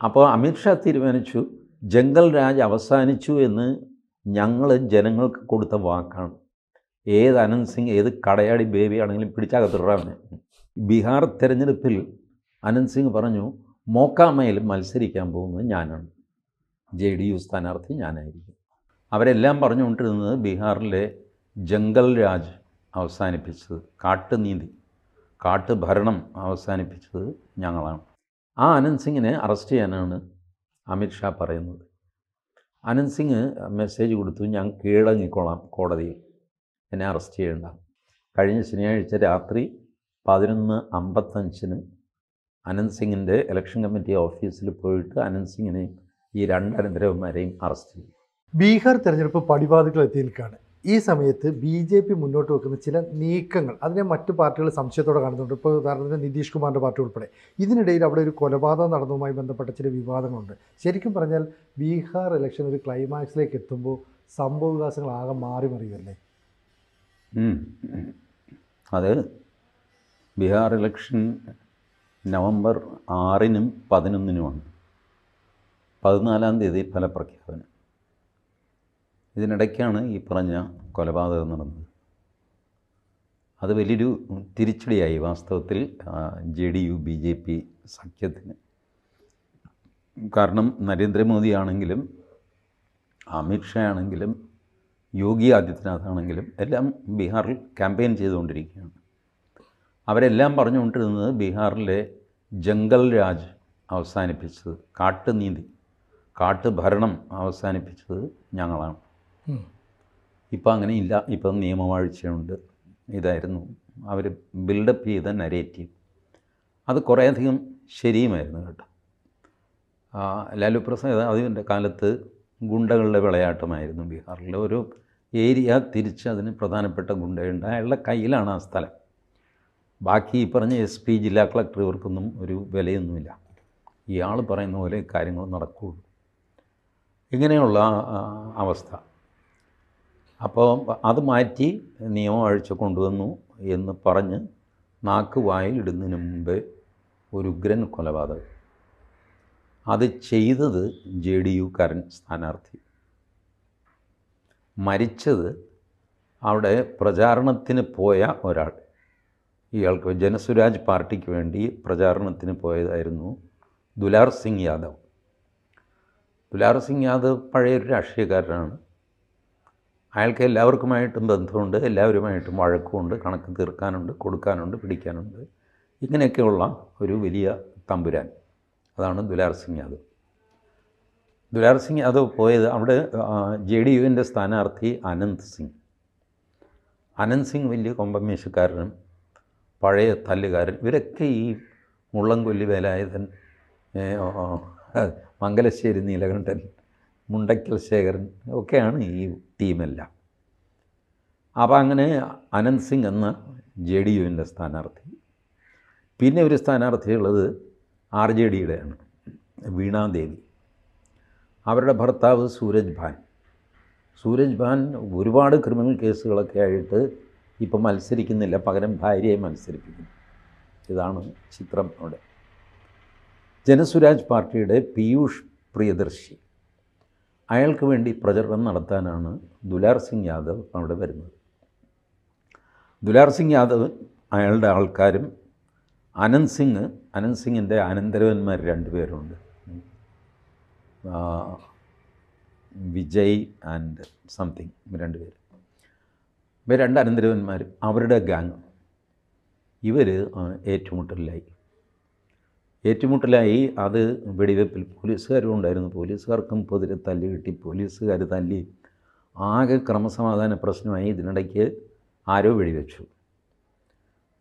അപ്പോൾ അമിത്ഷാ തീരുമാനിച്ചു ജംഗൽ രാജ് അവസാനിച്ചു എന്ന് ഞങ്ങൾ ജനങ്ങൾക്ക് കൊടുത്ത വാക്കാണ്. ഏത് അനന്ത് സിംഗ് ഏത് കടയാടി ബേബി ആണെങ്കിലും പിടിച്ചകത്തിടാണ് ബീഹാർ തെരഞ്ഞെടുപ്പിൽ അനന്ത് സിംഗ് പറഞ്ഞു മോക്കാമയിൽ മത്സരിക്കാൻ പോകുന്നത് ഞാനാണ്. ജെ ഡി യു സ്ഥാനാർത്ഥി ഞാനായിരിക്കും. അവരെല്ലാം പറഞ്ഞുകൊണ്ടിരുന്നത് ബീഹാറിലെ ജംഗൽ രാജ് അവസാനിപ്പിച്ചത് കാട്ടുനീതി കാട്ടുഭരണം അവസാനിപ്പിച്ചത് ഞങ്ങളാണ്. ആ അനന്ത് സിംഗിനെ അറസ്റ്റ് ചെയ്യാനാണ് അമിത്ഷാ പറയുന്നത്. അനന്ത് സിംഗ് മെസ്സേജ് കൊടുത്തു ഞാൻ കീഴടങ്ങിക്കോളാം കോടതിയിൽ എന്നെ അറസ്റ്റ് ചെയ്യേണ്ട. കഴിഞ്ഞ ശനിയാഴ്ച രാത്രി പതിനൊന്ന് അമ്പത്തഞ്ചിന് അനന്ത് സിംഗിന്റെ ഇലക്ഷൻ കമ്മിറ്റി ഓഫീസിൽ പോയിട്ട് അനന്ത് സിംഗിനെ ഈ രണ്ട് അനന്തരവന്മാരെയും അറസ്റ്റ് ചെയ്തു. ബീഹാർ തെരഞ്ഞെടുപ്പ് പടിവാദികൾ എത്തി ഈ സമയത്ത് ബി ജെ പി മുന്നോട്ട് വെക്കുന്ന ചില നീക്കങ്ങൾ അതിനെ മറ്റു പാർട്ടികൾ സംശയത്തോടെ കാണുന്നുണ്ട്. ഇപ്പോൾ ഉദാഹരണത്തിന് നിതീഷ് കുമാറിന്റെ പാർട്ടി ഉൾപ്പെടെ. ഇതിനിടയിൽ അവിടെ ഒരു കൊലപാതകം നടന്നതുമായി ബന്ധപ്പെട്ട ചില വിവാദങ്ങളുണ്ട്. ശരിക്കും പറഞ്ഞാൽ ബീഹാർ ഇലക്ഷൻ ഒരു ക്ലൈമാക്സിലേക്ക് എത്തുമ്പോൾ സംഭവവികാസങ്ങൾ ആകെ മാറി മറിയുമല്ലേ? അത് ബീഹാർ ഇലക്ഷൻ നവംബർ ആറിനും പതിനൊന്നിനുമാണ്. പതിനാലാം തീയതി ഫലപ്രഖ്യാപനം. ഇതിനിടയ്ക്കാണ് ഈ പറഞ്ഞ കൊലപാതകം നടന്നത്. അത് വലിയൊരു തിരിച്ചടിയായി വാസ്തവത്തിൽ J D U B J P സഖ്യത്തിന്. കാരണം നരേന്ദ്രമോദി ആണെങ്കിലും അമിത്ഷാ ആണെങ്കിലും യോഗി ആദിത്യനാഥ് ആണെങ്കിലും എല്ലാം ബീഹാറിൽ ക്യാമ്പയിൻ ചെയ്തുകൊണ്ടിരിക്കുകയാണ്. അവരെല്ലാം പറഞ്ഞുകൊണ്ടിരുന്നത് ബീഹാറിലെ ജംഗൽ രാജ് അവസാനിപ്പിച്ചത് കാട്ടുനീതി കാട്ടുഭരണം അവസാനിപ്പിച്ചത് ഞങ്ങളാണ്. ഉം. ഇപ്പം അങ്ങനെ ഇല്ല ഇപ്പം നിയമവാഴ്ചയുണ്ട് ഇതായിരുന്നു. അവർ ബിൽഡപ്പ് ചെയ്ത നരേറ്റീവ് അത് കുറേയധികം ശരിയുമായിരുന്നു കേട്ടോ. ലാലു പ്രസാദ് അതിന്റെ കാലത്ത് ഗുണ്ടകളുടെ വിളയാട്ടമായിരുന്നു ബീഹാറിലെ. ഒരു ഏരിയ തിരിച്ച് അതിന് പ്രധാനപ്പെട്ട ഗുണ്ടയുണ്ട്. അയാളുടെ കയ്യിലാണ് ആ സ്ഥലം. ബാക്കി ഈ പറഞ്ഞ എസ് പി ജില്ലാ കളക്ടർ ഇവർക്കൊന്നും ഒരു വിലയൊന്നുമില്ല. ഇയാൾ പറയുന്ന പോലെ കാര്യങ്ങൾ നടക്കുകയുള്ളൂ ഇങ്ങനെയുള്ള അവസ്ഥ. അപ്പോൾ അത് മാറ്റി നിയമം അഴിച്ചു കൊണ്ടുവന്നു എന്ന് പറഞ്ഞ് നാക്ക് വായിലിടുന്നതിന് മുമ്പ് ഒരു ഉഗ്രൻ കൊലപാതകം. അത് ചെയ്തത് ജെ ഡി യുക്കാരൻ സ്ഥാനാർത്ഥി. മരിച്ചത് അവിടെ പ്രചാരണത്തിന് പോയ ഒരാൾ. ഇയാൾക്ക് ജനസുരാജ് പാർട്ടിക്ക് വേണ്ടി പ്രചാരണത്തിന് പോയതായിരുന്നു ദുലാർ സിംഗ് യാദവ്. ദുലാർ സിംഗ് യാദവ് പഴയൊരു രാഷ്ട്രീയക്കാരനാണ്. അയാൾക്ക് എല്ലാവർക്കുമായിട്ടും ബന്ധമുണ്ട് എല്ലാവരുമായിട്ടും വഴക്കമുണ്ട് കണക്ക് തീർക്കാനുണ്ട് കൊടുക്കാനുണ്ട് പിടിക്കാനുണ്ട്. ഇങ്ങനെയൊക്കെയുള്ള ഒരു വലിയ തമ്പുരാൻ. അതാണ് ദുലാർ സിംഗ് യാദവ്. ദുലാർ സിംഗ് യാദവ് പോയത് അവിടെ ജെ ഡി യുവിന്റെ സ്ഥാനാർത്ഥി അനന്ത് സിംഗ്. അനന്ത് സിംഗ് വലിയ കൊമ്പമേശക്കാരനും പഴയ തല്ലുകാരൻ. ഇവരൊക്കെ ഈ മുള്ളംകൊല്ലി വേലായുധൻ മംഗലശ്ശേരി നീലകണ്ഠൻ മുണ്ടയ്ക്കൽ ശേഖരൻ ഒക്കെയാണ് ഈ ടീമെല്ലാം. അപ്പോൾ അങ്ങനെ അനന്ത് സിംഗ് എന്ന ജെ ഡി യുവിന്റെ സ്ഥാനാർത്ഥി. പിന്നെ ഒരു സ്ഥാനാർത്ഥി ഉള്ളത് ആർ ജെ ഡിയുടെയാണ് വീണാദേവി അവരുടെ ഭർത്താവ് സൂരജ് ഭാൻ. സൂരജ് ഭാൻ ഒരുപാട് ക്രിമിനൽ കേസുകളൊക്കെ ആയിട്ട് ഇപ്പം മത്സരിക്കുന്നില്ല പകരം ഭാര്യയെ മത്സരിപ്പിക്കുന്നു. ഇതാണ് ചിത്രം അവിടെ. ജനസുരാജ് പാർട്ടിയുടെ പീയൂഷ് പ്രിയദർശി. അയാൾക്ക് വേണ്ടി പ്രചരണം നടത്താനാണ് ദുലാർ സിംഗ് യാദവ് അവിടെ വരുന്നത്. ദുലാർ സിംഗ് യാദവ് അയാളുടെ ആൾക്കാരും അനന്ത് സിംഗ് അനന്ത് സിംഗിന്റെ അനന്തരവന്മാർ രണ്ടുപേരുണ്ട് വിജയ് ആൻഡ് സംതിങ് രണ്ടുപേർ ഇവർ രണ്ട് അനന്തരവന്മാരും അവരുടെ ഗാങ് ഇവർ ഏറ്റുമുട്ടലിലായി. ഏറ്റുമുട്ടലായി. അത് വെടിവെപ്പിൽ പോലീസുകാരും ഉണ്ടായിരുന്നു പോലീസുകാർക്കും പൊതിരെ തല്ലി കിട്ടി. പോലീസുകാർ തല്ലി ആകെ ക്രമസമാധാന പ്രശ്നമായി ഇതിനിടയ്ക്ക് ആരോ വെടിവെച്ചു.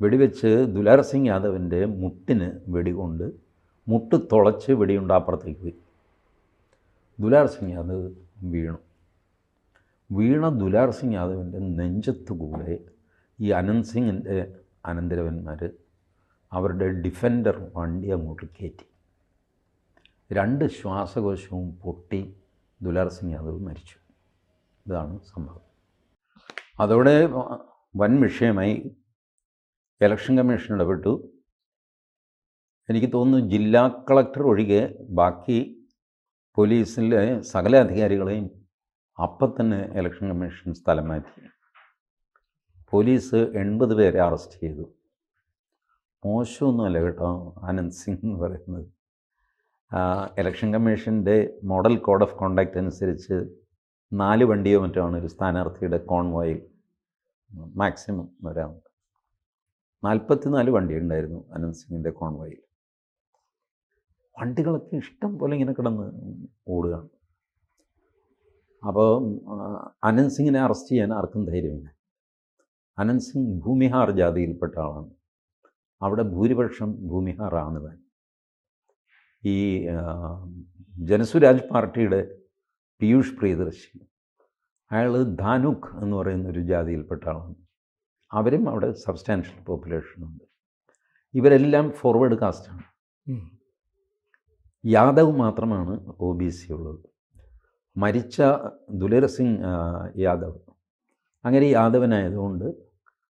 വെടിവെച്ച് ദുലാർ സിംഗ് യാദവിന്റെ മുട്ടിന് വെടികൊണ്ട് മുട്ട് തുളച്ച് വെടിയുണ്ട് അപ്പുറത്തേക്ക് പോയി. ദുലാർ സിംഗ് യാദവ് വീണു. വീണ ദുലാർ സിംഗ് യാദവിന്റെ നെഞ്ചത്തുകൂടെ ഈ അനന്ത് സിംഗിന്റെ അനന്തരവന്മാർ അവരുടെ ഡിഫൻഡർ വണ്ടി അങ്ങോട്ട് കയറ്റി. രണ്ട് ശ്വാസകോശവും പൊട്ടി ദുലാർ സിംഗ് യാദവ് മരിച്ചു. ഇതാണ് സംഭവം. അതോടെ വൻ വിഷയമായി ഇലക്ഷൻ കമ്മീഷൻ ഇടപെട്ടു. എനിക്ക് തോന്നുന്നു ജില്ലാ കളക്ടർ ഒഴികെ ബാക്കി പോലീസിലെ സകല അധികാരികളെയും അപ്പം തന്നെ ഇലക്ഷൻ കമ്മീഷൻ സ്ഥലം മാറ്റി. പോലീസ് എൺപത് പേരെ അറസ്റ്റ് ചെയ്തു. മോശമൊന്നുമല്ല കേട്ടോ. ആനന്ദ് സിംഗ് എന്ന് പറയുന്നത്. ഇലക്ഷൻ കമ്മീഷന്റെ മോഡൽ കോഡ് ഓഫ് കോണ്ടാക്റ്റ് അനുസരിച്ച് നാല് വണ്ടിയോ മറ്റോ ആണ് ഒരു സ്ഥാനാർത്ഥിയുടെ കോൺവോയിൽ മാക്സിമം വരാം നാൽപ്പത്തിനാല് വണ്ടി ഉണ്ടായിരുന്നു അനന്ത് സിംഗിന്റെ കോൺവോയിൽ. വണ്ടികളൊക്കെ ഇഷ്ടം പോലെ ഇങ്ങനെ കിടന്ന് ഓടുകയാണ്. അപ്പോൾ അനന്ത് സിംഗിനെ അറസ്റ്റ് ചെയ്യാൻ ആർക്കും ധൈര്യമില്ല. അനന്ത് സിംഗ് ഭൂമിഹാർ ജാതിയിൽപ്പെട്ട ആളാണ്. അവിടെ ഭൂരിപക്ഷം ഭൂമിഹാറാണ് താൻ ഈ ജനസുരാജ് പാർട്ടിയുടെ പീയൂഷ് പ്രിയദർശി അയാൾ ധാനുഖ് എന്ന് പറയുന്ന ഒരു ജാതിയിൽപ്പെട്ട ആളാണ് അവരും അവിടെ സബ്സ്റ്റാൻഷ്യൽ പോപ്പുലേഷനുണ്ട് ഇവരെല്ലാം ഫോർവേഡ് കാസ്റ്റാണ്. യാദവ് മാത്രമാണ് ഒ ബി സി ഉള്ളത്. മരിച്ച ദുലേർ സിംഗ് യാദവ്. അങ്ങനെ യാദവനായതുകൊണ്ട്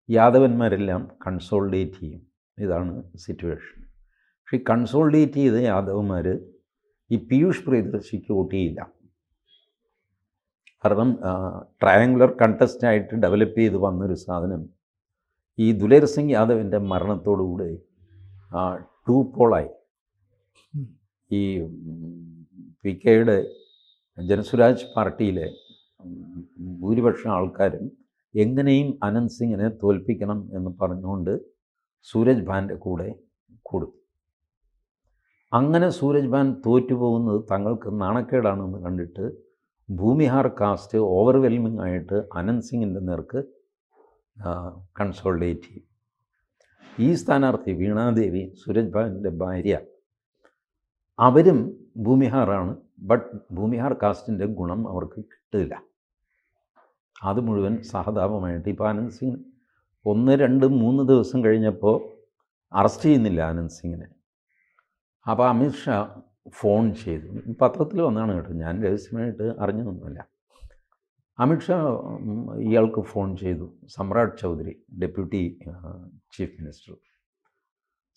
യാദവന്മാരെല്ലാം കൺസോൾഡേറ്റ് ചെയ്യും ഇതാണ് സിറ്റുവേഷൻ പക്ഷേ കൺസോൾഡേറ്റ് ചെയ്ത യാദവന്മാർ ഈ പീയൂഷ് പ്രിയദർശിക്ക് വോട്ട് ചെയ്യില്ല. കാരണം ട്രയാങ്കുലർ കണ്ടസ്റ്റായിട്ട് ഡെവലപ്പ് ചെയ്ത് വന്നൊരു സാധനം ഈ ദുലേർ സിംഗ് യാദവിന്റെ മരണത്തോടുകൂടി ടൂ പോളായി ഈ പി കെയുടെ ജനസുരാജ് പാർട്ടിയിലെ ഭൂരിപക്ഷം ആൾക്കാരും എങ്ങനെയും അനന്ത് സിംഗിനെ തോൽപ്പിക്കണം എന്ന് പറഞ്ഞുകൊണ്ട് സൂരജ് ഭാന്റെ കൂടെ കൂടും. അങ്ങനെ സൂരജ് ഭാൻ തോറ്റുപോകുന്നത് തങ്ങൾക്ക് നാണക്കേടാണെന്ന് കണ്ടിട്ട് ഭൂമിഹാർ കാസ്റ്റ് ഓവർവെൽമിംഗ് ആയിട്ട് അനന്ത് സിംഗിന്റെ നേർക്ക് കൺസോൾഡേറ്റ് ചെയ്യും. ഈ സ്ഥാനാർത്ഥി വീണാദേവി സൂരജ് ഭാന്റെ ഭാര്യ അവരും ഭൂമിഹാറാണ് ബട്ട് ഭൂമിഹാർ കാസ്റ്റിന്റെ ഗുണം അവർക്ക് കിട്ടില്ല. അത് മുഴുവൻ സഹതാപമായിട്ട് ഇപ്പോൾ അനന്ത് സിംഗ് ഒന്ന് രണ്ട് മൂന്ന് ദിവസം കഴിഞ്ഞപ്പോൾ അറസ്റ്റ് ചെയ്യുന്നില്ല ആനന്ദ് സിംഗിനെ. അപ്പോൾ അമിത്ഷാ ഫോൺ ചെയ്തു. പത്രത്തിൽ വന്നാണ് കേട്ടോ. ഞാൻ രഹസ്യമായിട്ട് അറിഞ്ഞതൊന്നുമില്ല. അമിത്ഷാ ഇയാൾക്ക് ഫോൺ ചെയ്തു. Samrat Choudhary deputy chief minister.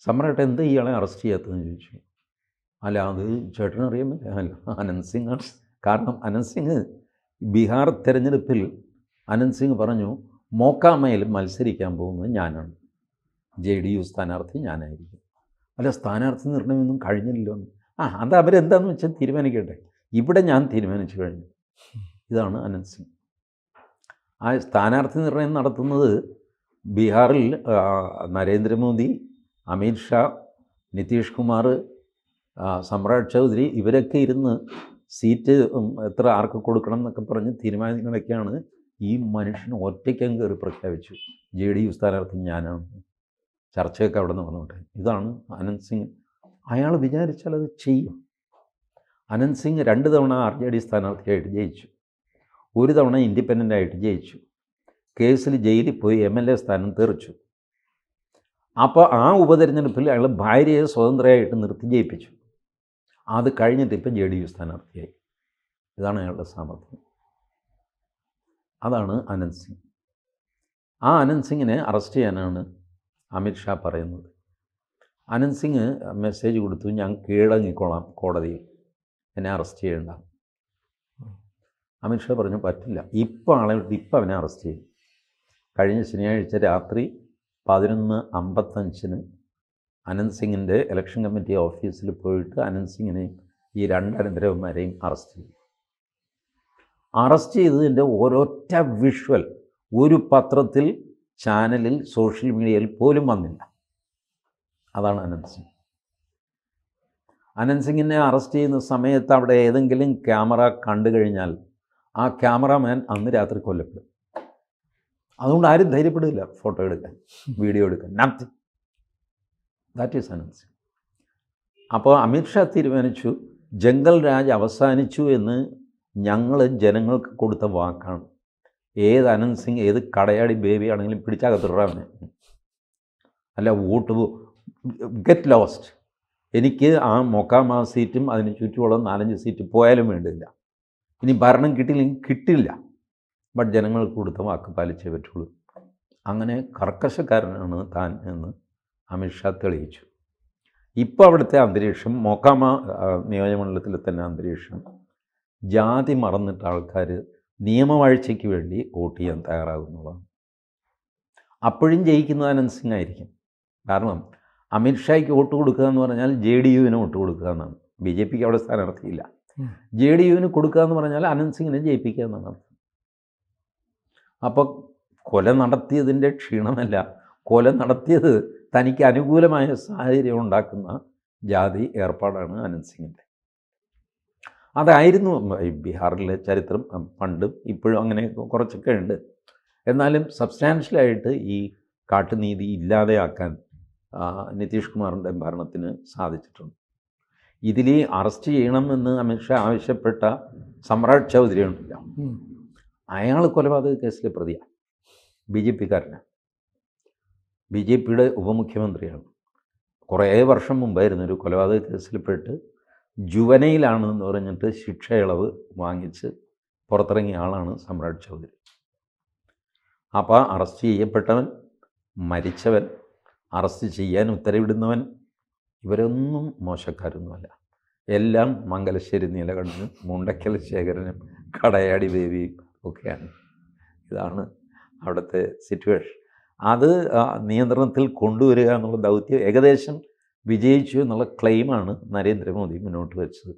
Samrat എന്താ ഇയാളെ അറസ്റ്റ് ചെയ്യാത്തതെന്ന് ചോദിച്ചു. അല്ല അത് ചേട്ടന് അറിയാമല്ലോ. അല്ല അനന്ത് സിംഗ് കാരണം അനന്ത് സിംഗ് ബീഹാർ തെരഞ്ഞെടുപ്പിൽ അനന്ത് സിംഗ് പറഞ്ഞു മോക്കാമയിൽ മത്സരിക്കാൻ പോകുന്നത് ഞാനാണ്. ജെ ഡി യു സ്ഥാനാർത്ഥി ഞാനായിരിക്കും. അല്ല സ്ഥാനാർത്ഥി നിർണയമൊന്നും കഴിഞ്ഞില്ലല്ലോ. ആ അത് അവരെന്താന്ന് വെച്ചാൽ തീരുമാനിക്കട്ടെ. ഇവിടെ ഞാൻ തീരുമാനിച്ചു കഴിഞ്ഞു. ഇതാണ് അനന്ത് സിംഗ്. ആ സ്ഥാനാർത്ഥി നിർണയം നടത്തുന്നത് ബീഹാറിൽ നരേന്ദ്രമോദി അമിത്ഷാ നിതീഷ് കുമാർ സമ്രാട് ചൗധരി ഇവരൊക്കെ ഇരുന്ന് സീറ്റ് എത്ര ആർക്ക് കൊടുക്കണം എന്നൊക്കെ പറഞ്ഞ് തീരുമാനങ്ങളൊക്കെയാണ് ഈ മനുഷ്യൻ ഒറ്റയ്ക്കങ്ങ് കയറി പ്രഖ്യാപിച്ചു. ജെ ഡി യു സ്ഥാനാർത്ഥി ഞാനാണ് ചർച്ചയൊക്കെ അവിടെ നിന്ന് വന്നോട്ടെ. ഇതാണ് അനന്ത് സിംഗ്. അയാൾ വിചാരിച്ചാൽ അത് ചെയ്യും. അനന്ത് സിംഗ് രണ്ട് തവണ ആർ ജെ ഡി സ്ഥാനാർത്ഥിയായിട്ട് ജയിച്ചു. ഒരു തവണ ഇൻഡിപെൻഡന്റ് ആയിട്ട് ജയിച്ചു. കേസിൽ ജയിലിൽ പോയി എം എൽ എ സ്ഥാനം തെറിച്ചു. അപ്പോൾ ആ ഉപതെരഞ്ഞെടുപ്പിൽ അയാൾ ഭാര്യയെ സ്വതന്ത്രയായിട്ട് നിർത്തി ജയിപ്പിച്ചു. അത് കഴിഞ്ഞിട്ട് ഇപ്പം ജെ ഡി യു സ്ഥാനാർത്ഥിയായി. ഇതാണ് അയാളുടെ സാമർഥ്യം. അതാണ് അനന്ത് സിംഗ്. ആ അനന്ത് സിംഗിനെ അറസ്റ്റ് ചെയ്യാനാണ് അമിത്ഷാ പറയുന്നത്. അനന്ത് സിംഗ് മെസ്സേജ് കൊടുത്തു ഞാൻ കീഴടങ്ങിക്കോളാം കോടതിയിൽ എന്നെ അറസ്റ്റ് ചെയ്യേണ്ട. അമിത്ഷാ പറഞ്ഞു പറ്റില്ല ഇപ്പോൾ ആളെ വിട്ട് ഇപ്പം അവനെ അറസ്റ്റ് ചെയ്യും. കഴിഞ്ഞ ശനിയാഴ്ച രാത്രി പതിനൊന്ന് അമ്പത്തഞ്ചിന് അനന്ത് സിംഗിന്റെ ഇലക്ഷൻ കമ്മിറ്റി ഓഫീസിൽ പോയിട്ട് അനന്ത് സിംഗിനെയും ഈ രണ്ട് അനന്തരവന്മാരെയും അറസ്റ്റ് ചെയ്തു. അറസ്റ്റ് ചെയ്തതിന്റെ ഒരൊറ്റ വിഷ്വൽ ഒരു പത്രത്തിൽ ചാനലിൽ സോഷ്യൽ മീഡിയയിൽ പോലും വന്നില്ല. അതാണ് അനന്ത് സിംഗ്. അനന്ത് സിംഗിനെ അറസ്റ്റ് ചെയ്യുന്ന സമയത്ത് അവിടെ ഏതെങ്കിലും ക്യാമറ കണ്ടു കഴിഞ്ഞാൽ ആ ക്യാമറാമാൻ അന്ന് രാത്രി കൊല്ലപ്പെടും. അതുകൊണ്ട് ആരും ധൈര്യപ്പെടില്ല ഫോട്ടോ എടുക്കാൻ വീഡിയോ എടുക്കാൻ. Nothing that is Anant Singh. അപ്പോൾ അമിത്ഷാ തീരുമാനിച്ചു ജംഗൽ രാജ് അവസാനിച്ചു എന്ന് ഞങ്ങൾ ജനങ്ങൾക്ക് കൊടുത്ത വാക്കാണ്. ഏത് അനന്ത് സിംഗ് ഏത് കടയാടി ബേബി ആണെങ്കിലും പിടിച്ചകത്തിടാവനെ അല്ല വോട്ട് ഗെറ്റ് ലോസ്റ്റ്. എനിക്ക് ആ മൊക്കാം ആ സീറ്റും അതിന് ചുറ്റുമുള്ള നാലഞ്ച് സീറ്റ് പോയാലും വേണ്ടില്ല. ഇനി ഭരണം കിട്ടിയില്ലെങ്കിൽ കിട്ടില്ല. ബട്ട് ജനങ്ങൾക്ക് കൊടുത്ത വാക്ക് പാലിച്ചേ പറ്റുള്ളൂ. അങ്ങനെ കർക്കശക്കാരനാണ് താൻ എന്ന് അമിത്ഷാ തെളിയിച്ചു. ഇപ്പോൾ അവിടുത്തെ അന്തരീക്ഷം മൊക്കാമ നിയോജകമണ്ഡലത്തിലെ തന്നെ അന്തരീക്ഷം ജാതി മറന്നിട്ട് ആൾക്കാർ നിയമവാഴ്ചയ്ക്ക് വേണ്ടി വോട്ട് ചെയ്യാൻ തയ്യാറാകുന്നുള്ളതാണ്. അപ്പോഴും ജയിക്കുന്നത് അനന്ത് സിംഗ് ആയിരിക്കും. കാരണം അമിത്ഷായ്ക്ക് വോട്ട് കൊടുക്കുക എന്ന് പറഞ്ഞാൽ ജെ ഡി യുവിന് വോട്ട് കൊടുക്കുക എന്നാണ്. ബി ജെ പിക്ക് അവിടെ സ്ഥാനാർത്ഥിയില്ല. ജെ ഡി യുവിന് കൊടുക്കുക എന്ന് പറഞ്ഞാൽ അനന്ത് സിംഗിനെ ജയിപ്പിക്കുക എന്നാണ് അർത്ഥം. അപ്പോൾ കൊല നടത്തിയതിന്റെ ക്ഷീണമല്ല. കൊല നടത്തിയത് തനിക്ക് അനുകൂലമായ സാഹചര്യം ഉണ്ടാക്കുന്ന ജാതി ഏർപ്പാടാണ് അനന്ത് സിംഗിന്റെ. അതായിരുന്നു ബീഹാറിലെ ചരിത്രം. പണ്ടും ഇപ്പോഴും അങ്ങനെ കുറച്ചൊക്കെ ഉണ്ട്. എന്നാലും സബ്സ്റ്റാൻഷ്യലായിട്ട് ഈ കാട്ടുനീതി ഇല്ലാതെയാക്കാൻ നിതീഷ് കുമാറിന്റെ ഭരണത്തിന് സാധിച്ചിട്ടുണ്ട്. ഇതിൽ അറസ്റ്റ് ചെയ്യണമെന്ന് അമിത്ഷാ ആവശ്യപ്പെട്ട സമ്രാട് ചൗധരി ഉണ്ടല്ലോ. അയാൾ കൊലപാതക കേസിലെ പ്രതിയാണ് ബി ജെ പിക്കാരനാണ് ബി ജെ പിയുടെ ഉപമുഖ്യമന്ത്രിയാണ്. കുറേ വർഷം മുമ്പായിരുന്നു ഒരു കൊലപാതക കേസിൽപ്പെട്ട് ജുവനയിലാണെന്ന് പറഞ്ഞിട്ട് ശിക്ഷ ഇളവ് വാങ്ങിച്ച് പുറത്തിറങ്ങിയ ആളാണ് സമ്രാട് ചൗധരി. അപ്പോൾ അറസ്റ്റ് ചെയ്യപ്പെട്ടവൻ മരിച്ചവൻ അറസ്റ്റ് ചെയ്യാൻ ഉത്തരവിടുന്നവൻ ഇവരൊന്നും മോശക്കാരൊന്നുമല്ല. എല്ലാം മംഗലശ്ശേരി നീലകണ്ഠനും മുണ്ടക്കൽ ശേഖരനും കടയാടി ദേവിയും ഒക്കെയാണ്. ഇതാണ് അവിടുത്തെ സിറ്റുവേഷൻ അത് നിയന്ത്രണത്തിൽ കൊണ്ടുവരിക എന്നുള്ള ദൗത്യം ഏകദേശം വിജയിച്ചു എന്നുള്ള ക്ലെയിമാണ് നരേന്ദ്രമോദി മുന്നോട്ട് വെച്ചത്.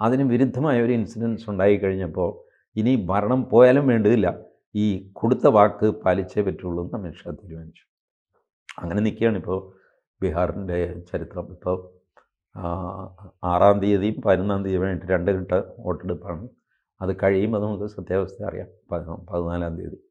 അതിന് വിരുദ്ധമായ ഒരു ഇൻസിഡൻസ് ഉണ്ടായി കഴിഞ്ഞപ്പോൾ ഇനി ഭരണം പോയാലും വേണ്ടതില്ല. ഈ കൊടുത്ത വാക്ക് പാലിച്ചേ പറ്റുള്ളൂ എന്ന് അമിത്ഷാ തീരുമാനിച്ചു. അങ്ങനെ നിൽക്കുകയാണ് ഇപ്പോൾ ബീഹാറിന്റെ ചരിത്രം. ഇപ്പോൾ ആറാം തീയതിയും പതിനൊന്നാം തീയതിയുമായിട്ട് രണ്ട് ഘട്ട വോട്ടെടുപ്പാണ്. അത് കഴിയുമ്പോൾ നമുക്ക് സത്യാവസ്ഥ അറിയാം. പതിനാ- പതിനാലാം തീയതി.